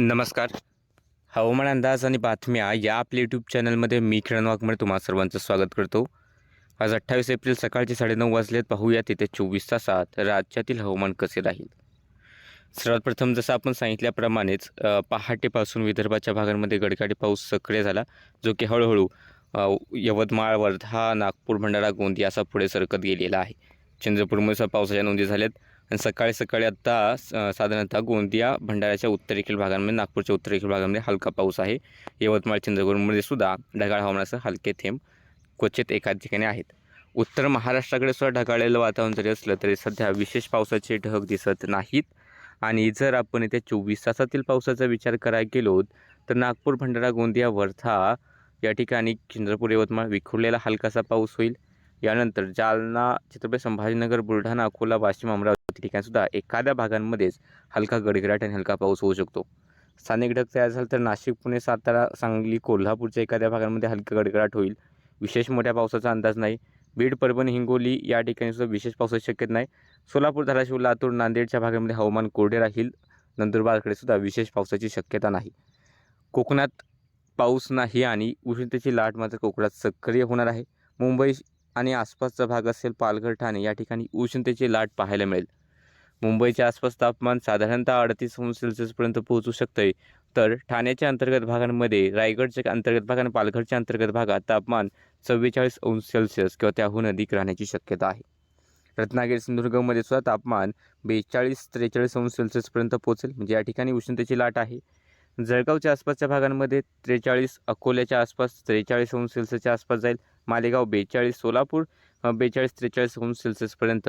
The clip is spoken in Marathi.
नमस्कार. हवामान अंदाज आणि बातम्या या आपल्या यूट्यूब चॅनलमध्ये मी किरण वाघमरे तुम्हा सर्वांचं स्वागत करतो. आज अठ्ठावीस एप्रिल सकाळचे साडेनऊ वाजलेत. पाहूया तिथे चोवीस तासात राज्यातील हवामान कसे राहील. सर्वात प्रथम जसं आपण सांगितल्याप्रमाणेच पहाटेपासून विदर्भाच्या भागांमध्ये गडगाडी पाऊस सक्रिय झाला जो की हळूहळू यवतमाळ वर्धा नागपूर भंडारा गोंदिया असा पुढे सरकत गेलेला आहे. चंद्रपूरमध्ये सुद्धा पावसाच्या नोंदी झाल्यात. आणि सकाळी सकाळी आत्ता स- साधारणतः गोंदिया भंडाऱ्याच्या उत्तरेखील भागांमध्ये नागपूरच्या उत्तरेखील भागांमध्ये हलका पाऊस आहे. यवतमाळ चंद्रपूरमध्ये सुद्धा ढगाळ हवामानासह हलके थेंब क्वचित एका ठिकाणी आहेत. उत्तर महाराष्ट्राकडे सुद्धा ढगाळलेलं वातावरण जरी असलं तरी सध्या विशेष पावसाचे ढग दिसत नाहीत. आणि जर आपण येत्या चोवीस तासातील पावसाचा विचार करायला गेलो तर नागपूर भंडारा गोंदिया वर्धा या ठिकाणी चंद्रपूर यवतमाळ विखुरलेला हलकासा पाऊस होईल. यानंतर जालना छत्रपती संभाजीनगर बुलढाणा अकोला वाशिम अमरावती ठिकाणीसुद्धा एखाद्या भागांमध्येच हलका गडगडाट आणि हलका पाऊस होऊ शकतो. स्थानिक ढग तयार झाला तर नाशिक पुणे सातारा सांगली कोल्हापूरच्या एखाद्या भागांमध्ये हलका गडगडाट होईल. विशेष मोठ्या पावसाचा अंदाज नाही. बीड परभणी हिंगोली या ठिकाणी सुद्धा विशेष पावसाची शक्यता नाही. सोलापूर धाराशिव लातूर नांदेडच्या भागामध्ये हवामान कोरडे राहील. नंदुरबारकडे सुद्धा विशेष पावसाची शक्यता नाही. कोकणात पाऊस नाही आणि उष्णतेची लाट मात्र कोकणात सक्रिय होणार आहे. मुंबई आणि आसपासचा भाग असेल पालघर ठाणे या ठिकाणी उष्णतेची लाट पाहायला मिळेल. मुंबईच्या आसपास तापमान साधारणतः अडतीस अंश सेल्सिअसपर्यंत पोहोचू शकते तर ठाण्याच्या अंतर्गत भागांमध्ये रायगडच्या अंतर्गत भाग आणि पालघरच्या अंतर्गत भागात तापमान चव्वेचाळीस अंश सेल्सिअस किंवा त्याहून अधिक राहण्याची शक्यता आहे. रत्नागिरी सिंधुदुर्गमध्ये सुद्धा तापमान बेचाळीस त्रेचाळीस अंश सेल्सिअसपर्यंत पोहोचेल. म्हणजे या ठिकाणी उष्णतेची लाट आहे. जळगावच्या आसपासच्या भागांमध्ये त्रेचाळीस अकोल्याच्या आसपास त्रेचाळीस अंश सेल्सिअसच्या आसपास जाईल. मालेगाव बेचाळीस सोलापूर बेचाळीस त्रेचाळीस अंश सेल्सिअसपर्यंत